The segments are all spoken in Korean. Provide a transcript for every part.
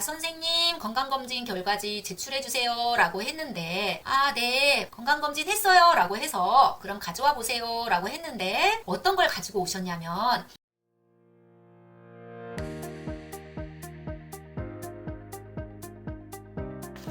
선생님 건강검진 결과지 제출해주세요 라고 했는데 아 네 건강검진 했어요 라고 해서 그럼 가져와 보세요 라고 했는데 어떤 걸 가지고 오셨냐면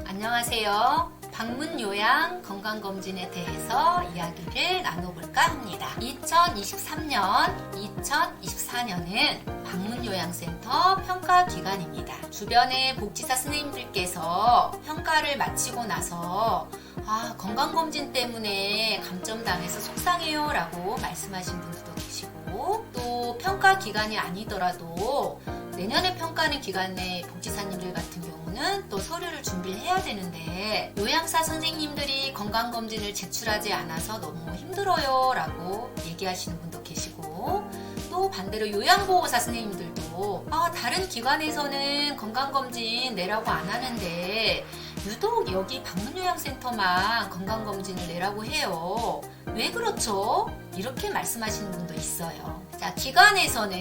안녕하세요. 방문 요양 건강검진에 대해서 이야기를 나눠볼까 합니다. 2023년, 2024년은 방문 요양센터 평가 기간입니다. 주변의 복지사 선생님들께서 평가를 마치고 나서 아, 건강검진 때문에 감점당해서 속상해요 라고 말씀하신 분들도 계시고 또 평가 기간이 아니더라도 내년에 평가하는 기간에 복지사님들 같은 경우는 또 서류를 준비를 해야 되는데 요양사 선생님들이 건강검진을 제출하지 않아서 너무 힘들어요 라고 얘기하시는 분도 계시고 또 반대로 요양보호사 선생님들도 아, 다른 기관에서는 건강검진 내라고 안 하는데 유독 여기 방문요양센터만 건강검진을 내라고 해요. 왜 그렇죠? 이렇게 말씀하시는 분도 있어요. 자, 기관에서는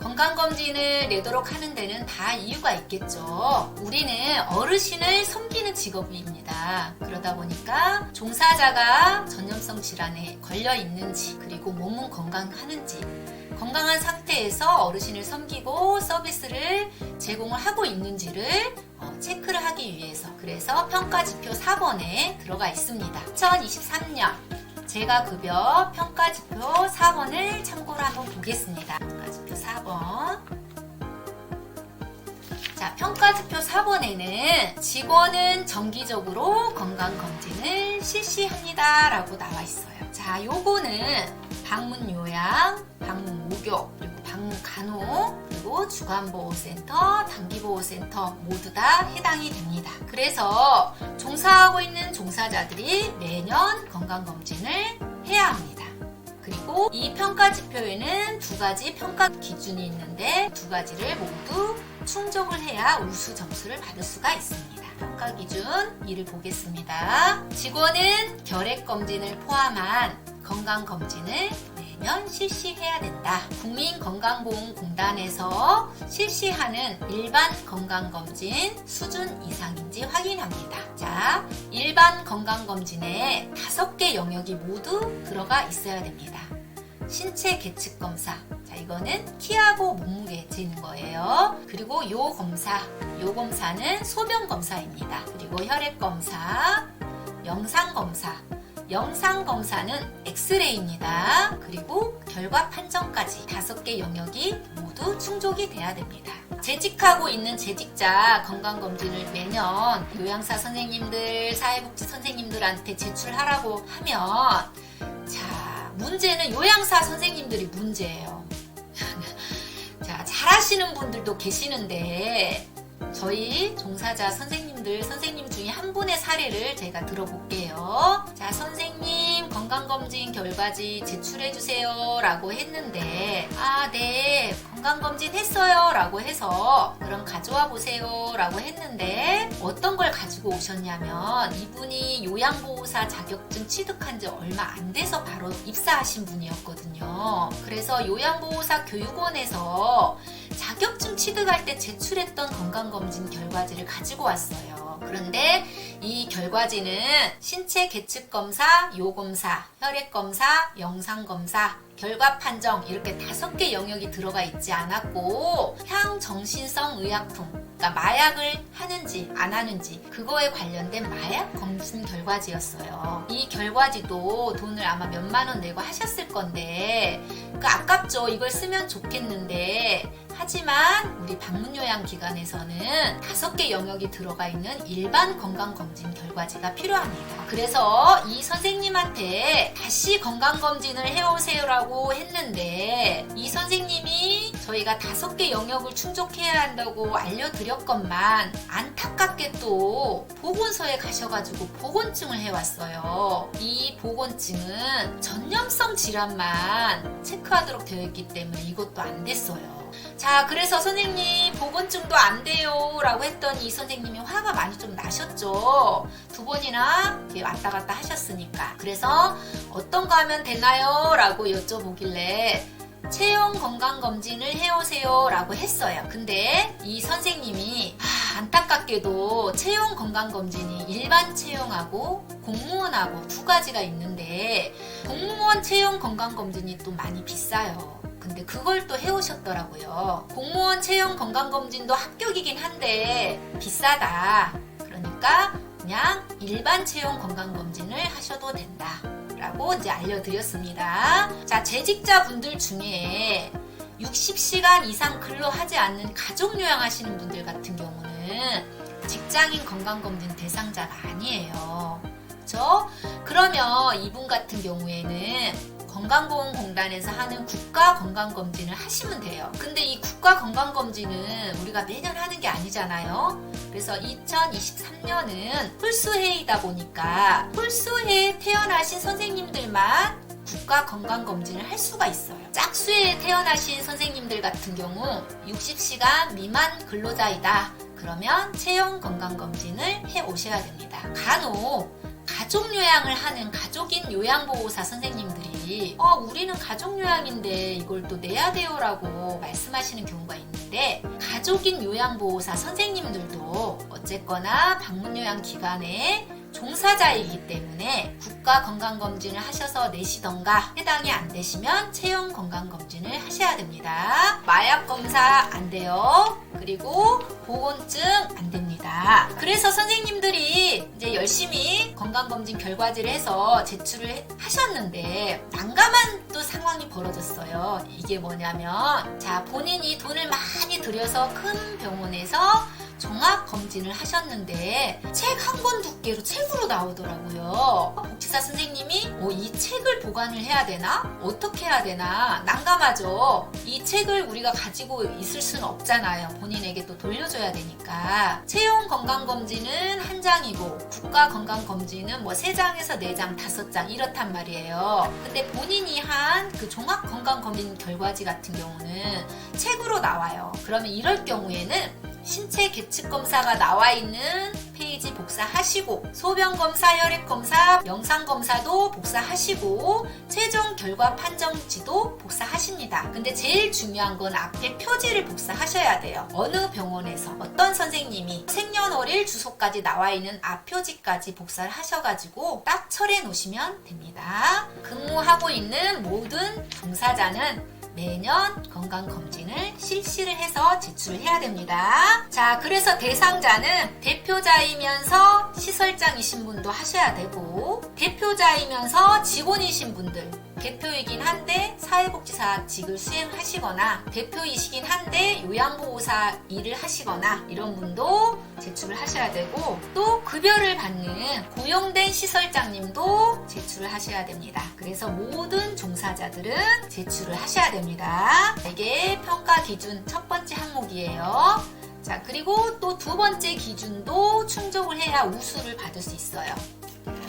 건강검진을 내도록 하는 데는 다 이유가 있겠죠. 우리는 어르신을 섬기는 직업입니다. 그러다 보니까 종사자가 전염성 질환에 걸려 있는지, 그리고 몸은 건강하는지, 건강한 상태에서 어르신을 섬기고 서비스를 제공을 하고 있는지를 어, 체크를 하기 위해서 그래서 평가 지표 4번에 들어가 있습니다. 2023년 제가 급여 평가지표 4번을 참고로 한번 보겠습니다. 평가지표 4번 자, 평가지표 4번에는 직원은 정기적으로 건강검진을 실시합니다. 라고 나와 있어요. 자, 요거는 방문 요양, 방문 목욕, 그리고 방문 간호, 그리고 주간보호센터, 단기보호센터 모두 다 해당이 됩니다. 그래서 종사하고 있는 종사자들이 매년 건강검진을 해야 합니다. 그리고 이 평가 지표에는 두 가지 평가 기준이 있는데 두 가지를 모두 충족을 해야 우수 점수를 받을 수가 있습니다. 평가 기준 1을 보겠습니다. 직원은 결핵 검진을 포함한 건강 검진을 매년 실시해야 된다. 국민건강보험공단에서 실시하는 일반 건강검진 수준 이상인지 확인합니다. 자, 일반 건강검진에 다섯 개 영역이 모두 들어가 있어야 됩니다. 신체 계측 검사. 자, 이거는 키하고 몸무게 재는 거예요. 그리고 요 검사. 요 검사는 소변 검사입니다. 그리고 혈액 검사, 영상 검사. 영상 검사는 엑스레이입니다. 그리고 결과 판정까지 다섯 개 영역이 모두 충족이 돼야 됩니다. 재직하고 있는 재직자 건강검진을 매년 요양사 선생님들, 사회복지 선생님들한테 제출하라고 하면 자, 문제는 요양사 선생님들이 문제예요. 자, 잘하시는 분들도 계시는데 저희 종사자 선생님들, 선생님 중에 한 분의 사례를 제가 들어볼게요. 자, 선생님, 건강검진 결과지 제출해주세요. 라고 했는데, 아, 네, 건강검진 했어요. 라고 해서, 그럼 가져와 보세요. 라고 했는데, 어떤 걸 가지고 오셨냐면, 이분이 요양보호사 자격증 취득한 지 얼마 안 돼서 바로 입사하신 분이었거든요. 그래서 요양보호사 교육원에서 자격증 취득할 때 제출했던 건강검진 결과지를 가지고 왔어요. 그런데 이 결과지는 신체 계측 검사, 요검사, 혈액 검사, 영상 검사, 결과 판정 이렇게 다섯 개 영역이 들어가 있지 않았고 향정신성 의약품 그러니까 마약을 하는지 안 하는지 그거에 관련된 마약 검진 결과지였어요. 이 결과지도 돈을 아마 몇만 원 내고 하셨을 건데 그 아깝죠. 이걸 쓰면 좋겠는데 하지만 우리 방문요양 기관에서는 다섯 개 영역이 들어가 있는 일반 건강검진 결과지가 필요합니다. 그래서 이 선생님한테 다시 건강검진을 해오세요라고 했는데 이 선생님이 저희가 다섯 개 영역을 충족해야 한다고 알려드렸건만 안타깝게 또 보건소에 가셔가지고 보건증을 해왔어요. 이 보건증은 전염성 질환만 체크하도록 되어 있기 때문에 이것도 안 됐어요. 자, 그래서 선생님 보건증도 안 돼요 라고 했더니 이 선생님이 화가 많이 좀 나셨죠. 두 번이나 왔다 갔다 하셨으니까. 그래서 어떤 거 하면 되나요? 라고 여쭤보길래 체형 건강 검진을 해오세요 라고 했어요. 근데 이 선생님이 아, 안타깝게도 채용 건강 검진이 일반 채용하고 공무원하고 두 가지가 있는데 공무원 채용 건강 검진이 또 많이 비싸요. 근데 그걸 또 해오셨더라고요. 공무원 채용 건강검진도 합격이긴 한데 비싸다. 그러니까 그냥 일반 채용 건강검진을 하셔도 된다. 라고 이제 알려드렸습니다. 자, 재직자 분들 중에 60시간 이상 근로하지 않는 가족 요양하시는 분들 같은 경우는 직장인 건강검진 대상자가 아니에요. 그렇죠? 그러면 이분 같은 경우에는 건강보험공단에서 하는 국가 건강검진을 하시면 돼요. 근데 이 국가 건강검진은 우리가 매년 하는 게 아니잖아요. 그래서 2023년은 홀수해이다 보니까 홀수해에 태어나신 선생님들만 국가 건강 검진을 할 수가 있어요. 짝수에 태어나신 선생님들 같은 경우 60시간 미만 근로자이다. 그러면 체형 건강 검진을 해 오셔야 됩니다. 간혹 가족 요양을 하는 가족인 요양보호사 선생님들이 어, 우리는 가족 요양인데 이걸 또 내야 돼요라고 말씀하시는 경우가 있는데 가족인 요양보호사 선생님들도 어쨌거나 방문 요양 기관에 종사자이기 때문에 국가 건강검진을 하셔서 내시던가 해당이 안 되시면 체형 건강검진을 하셔야 됩니다. 마약 검사 안 돼요. 그리고 보건증 안 됩니다. 그래서 선생님들이 이제 열심히 건강검진 결과지를 해서 제출을 해- 하셨는데 난감한 또 상황이 벌어졌어요. 이게 뭐냐면 자 본인이 돈을 많이 들여서 큰 병원에서 종합 검진을 하셨는데 책 한 권 두께로 책으로 나오더라고요. 복지사 선생님이 뭐이 책을 보관을 해야 되나? 어떻게 해야 되나? 난감하죠. 이 책을 우리가 가지고 있을 수는 없잖아요. 본인에게 또 돌려줘야 되니까. 체형 건강검진은 한 장이고 국가 건강검진은 뭐세 장에서 네 장, 다섯 장 이렇단 말이에요. 근데 본인이 한 그 종합 건강검진 결과지 같은 경우는 책으로 나와요. 그러면 이럴 경우에는 신체 계측 검사가 나와 있는 페이지 복사하시고 소변 검사, 혈액 검사, 영상 검사도 복사하시고 최종 결과 판정지도 복사하십니다. 근데 제일 중요한 건 앞에 표지를 복사하셔야 돼요. 어느 병원에서 어떤 선생님이 생년월일 주소까지 나와 있는 앞 표지까지 복사를 하셔가지고 딱 철해 놓으시면 됩니다. 근무하고 있는 모든 종사자는 매년 건강검진을 실시를 해서 제출을 해야 됩니다. 자, 그래서 대상자는 대표자이면서 시설장이신 분도 하셔야 되고, 대표자이면서 직원이신 분들, 대표이긴 한데 사회복지사 직을 수행하시거나 대표이시긴 한데 요양보호사 일을 하시거나 이런 분도 제출을 하셔야 되고 또 급여를 받는 고용된 시설장님도 제출을 하셔야 됩니다. 그래서 모든 종사자들은 제출을 하셔야 됩니다. 이게 평가 기준 첫 번째 항목이에요. 자, 그리고 또 두 번째 기준도 충족을 해야 우수를 받을 수 있어요.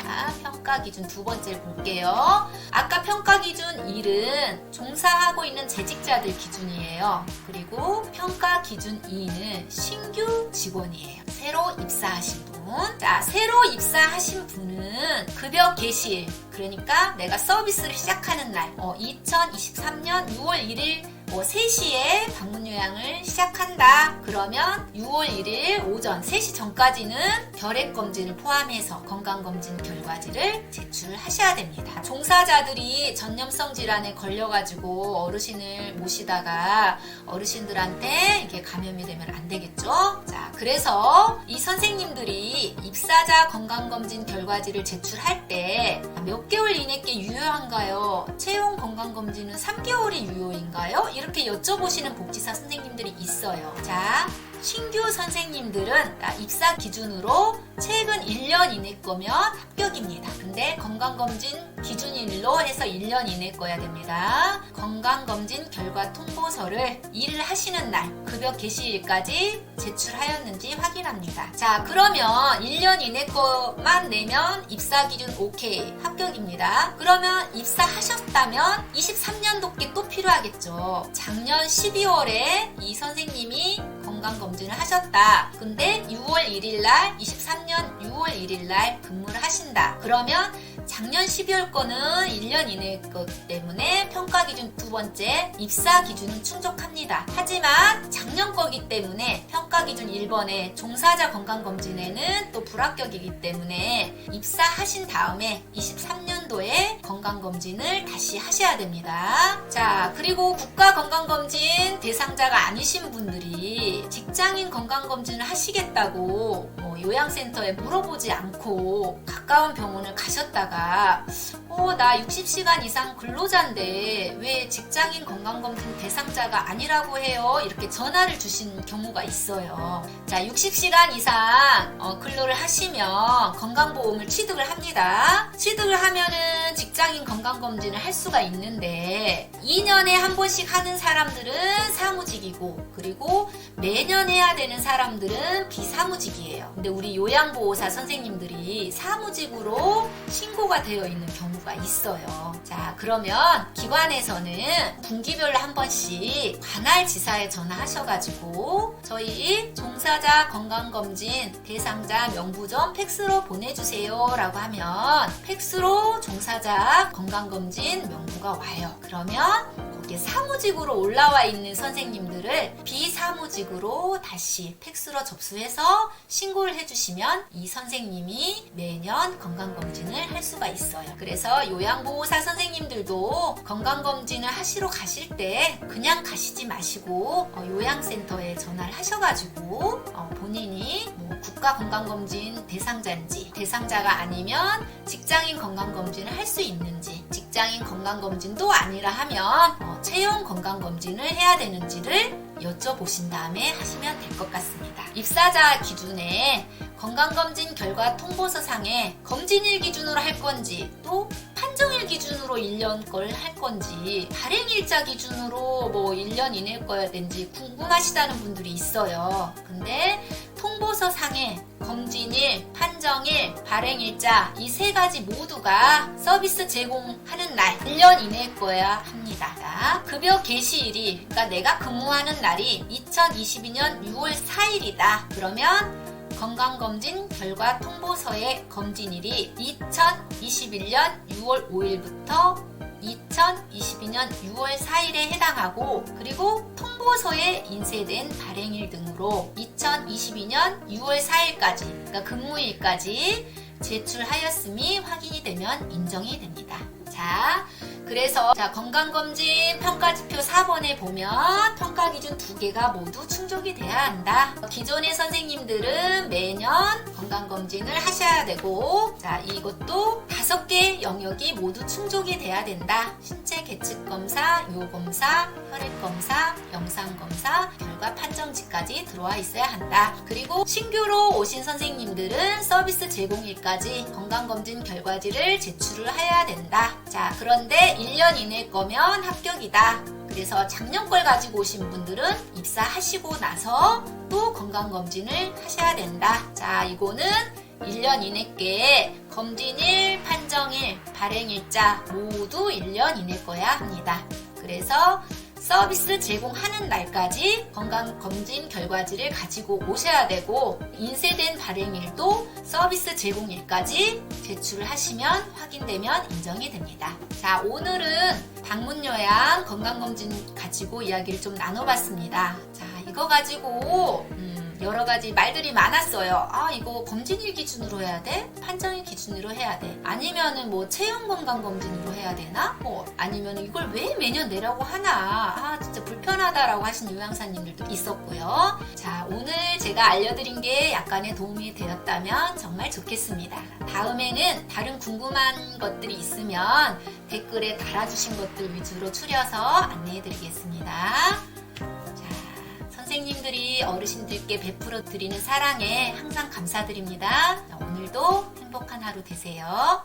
자, 평가 기준 두 번째를 볼게요. 아까 평가 기준 1은 종사하고 있는 재직자들 기준이에요. 그리고 평가 기준 2는 신규 직원이에요. 새로 입사하신 분. 자, 새로 입사하신 분은 급여 개시일, 그러니까 내가 서비스를 시작하는 날, 어, 2023년 6월 1일 뭐 3시에 방문 요양을 시작한다. 그러면 6월 1일 오전 3시 전까지는 결핵 검진을 포함해서 건강 검진 결과지를 제출을 하셔야 됩니다. 종사자들이 전염성 질환에 걸려가지고 어르신을 모시다가 어르신들한테 이게 감염이 되면 안 되겠죠? 자, 그래서 이 선생님들이 입사자 건강 검진 결과지를 제출할 때 몇 개월 이내께 유효한가요? 채용 건강 검진은 3개월이 유효인가요? 이 렇게 여쭤보시는 복지사 선생님들이 있어요. 자, 신규 선생님들은 나 입사 기준으로 최근 1년 이내 거면 합격입니다. 근데 건강검진 기준일로 해서 1년 이내 거야 됩니다. 건강검진 결과 통보서를 일을 하시는 날, 급여 개시일까지 제출하였는지 확인합니다. 자, 그러면 1년 이내 거만 내면 입사 기준 오케이, 합격입니다. 그러면 입사하셨다면 23년도께 또 필요하겠죠. 작년 12월에 이 선생님이 건강검진을 하셨다. 근데 6월 1일 날, 23년 6월 1일 날 근무를 하신다. 그러면 작년 12월 거는 1년 이내 거기 때문에 평가 기준 두 번째 입사 기준은 충족합니다. 하지만 작년 거기 때문에 평가 기준 1번에 종사자 건강검진에는 또 불합격이기 때문에 입사하신 다음에 23년 도에 건강검진을 다시 하셔야 됩니다. 자, 그리고 국가건강검진 대상자가 아니신 분들이 직장인 건강검진을 하시겠다고 뭐 요양센터에 물어보지 않고 가까운 병원을 가셨다가 어, 나 60시간 이상 근로자인데 왜 직장인 건강검진 대상자가 아니라고 해요? 이렇게 전화를 주신 경우가 있어요. 자, 60시간 이상 어, 근로를 하시면 건강보험을 취득을 합니다. 취득을 하면은 직장인 건강검진을 할 수가 있는데 2년에 한 번씩 하는 사람들은 사무직이고 그리고 매년 해야 되는 사람들은 비사무직이에요. 근데 우리 요양보호사 선생님들이 사무직으로 신고가 되어 있는 경우가 있어요. 자, 그러면 기관에서는 분기별로 한 번씩 관할 지사에 전화하셔가지고 저희 종사자 건강검진 대상자 명부 좀 팩스로 보내주세요 라고 하면 팩스로 종사자 건강검진 명부가 와요. 그러면 거기에 사무직으로 올라와 있는 선생님들을 비사무직으로 다시 팩스로 접수해서 신고를 해주시면 이 선생님이 매년 건강검진을 할 수가 있어요. 그래서 요양보호사 선생님들도 건강검진을 하시러 가실 때 그냥 가시지 마시고 어, 요양센터에 전화를 하셔가지고 어, 본인이 뭐 국가 건강검진 대상자인지 대상자가 아니면 직장인 건강검진을 할 수 있는지 직장인 건강검진도 아니라 하면 어, 체형 건강검진을 해야 되는지를 여쭤보신 다음에 하시면 될 것 같습니다. 입사자 기준에 건강검진 결과 통보서상에 검진일 기준으로 할 건지 또 판정일 기준으로 1년 걸 할 건지 발행일자 기준으로 뭐 1년 이내 거야 되는지 궁금하시다는 분들이 있어요. 근데 통보서 상에 검진일, 판정일, 발행일자 이 세 가지 모두가 서비스 제공하는 날 1년 이내에 거야 합니다. 자, 급여 개시일이 그러니까 내가 근무하는 날이 2022년 6월 4일이다. 그러면 건강검진 결과 통보서의 검진일이 2021년 6월 5일부터 2022년 6월 4일에 해당하고 그리고 통보서에 인쇄된 발행일 등으로 2022년 6월 4일까지 그러니까 근무일까지 제출하였음이 확인이 되면 인정이 됩니다. 자, 그래서 자 건강검진 평가지표 4번에 보면 평가 기준 두 개가 모두 충족이 돼야 한다. 기존의 선생님들은 매년 건강검진을 하셔야 되고 자 이것도 다섯 개 영역이 모두 충족이 돼야 된다. 신체 계측 검사, 요 검사, 혈액 검사, 영상 검사, 결과 판정지까지 들어와 있어야 한다. 그리고 신규로 오신 선생님들은 서비스 제공일까지 건강검진 결과지를 제출을 해야 된다. 자 그런데 1년 이내 거면 합격이다. 그래서 작년 걸 가지고 오신 분들은 입사하시고 나서 또 건강검진을 하셔야 된다. 자, 이거는 1년 이내께 검진일, 판정일, 발행일자 모두 1년 이내 거야 합니다. 그래서 서비스 제공하는 날까지 건강검진 결과지를 가지고 오셔야 되고 인쇄된 발행일도 서비스 제공일까지 제출을 하시면 확인되면 인정이 됩니다. 자 오늘은 방문 요양 건강검진 가지고 이야기를 좀 나눠봤습니다. 자 이거 가지고 음, 여러 가지 말들이 많았어요. 아, 이거 검진일 기준으로 해야 돼? 판정일 기준으로 해야 돼? 아니면은 뭐 체형 건강 검진으로 해야 되나? 뭐 아니면 이걸 왜 매년 내라고 하나? 아, 진짜 불편하다라고 하신 요양사님들도 있었고요. 자, 오늘 제가 알려드린 게 약간의 도움이 되었다면 정말 좋겠습니다. 다음에는 다른 궁금한 것들이 있으면 댓글에 달아주신 것들 위주로 추려서 안내해드리겠습니다. 선생님들이 어르신들께 베풀어 드리는 사랑에 항상 감사드립니다. 오늘도 행복한 하루 되세요.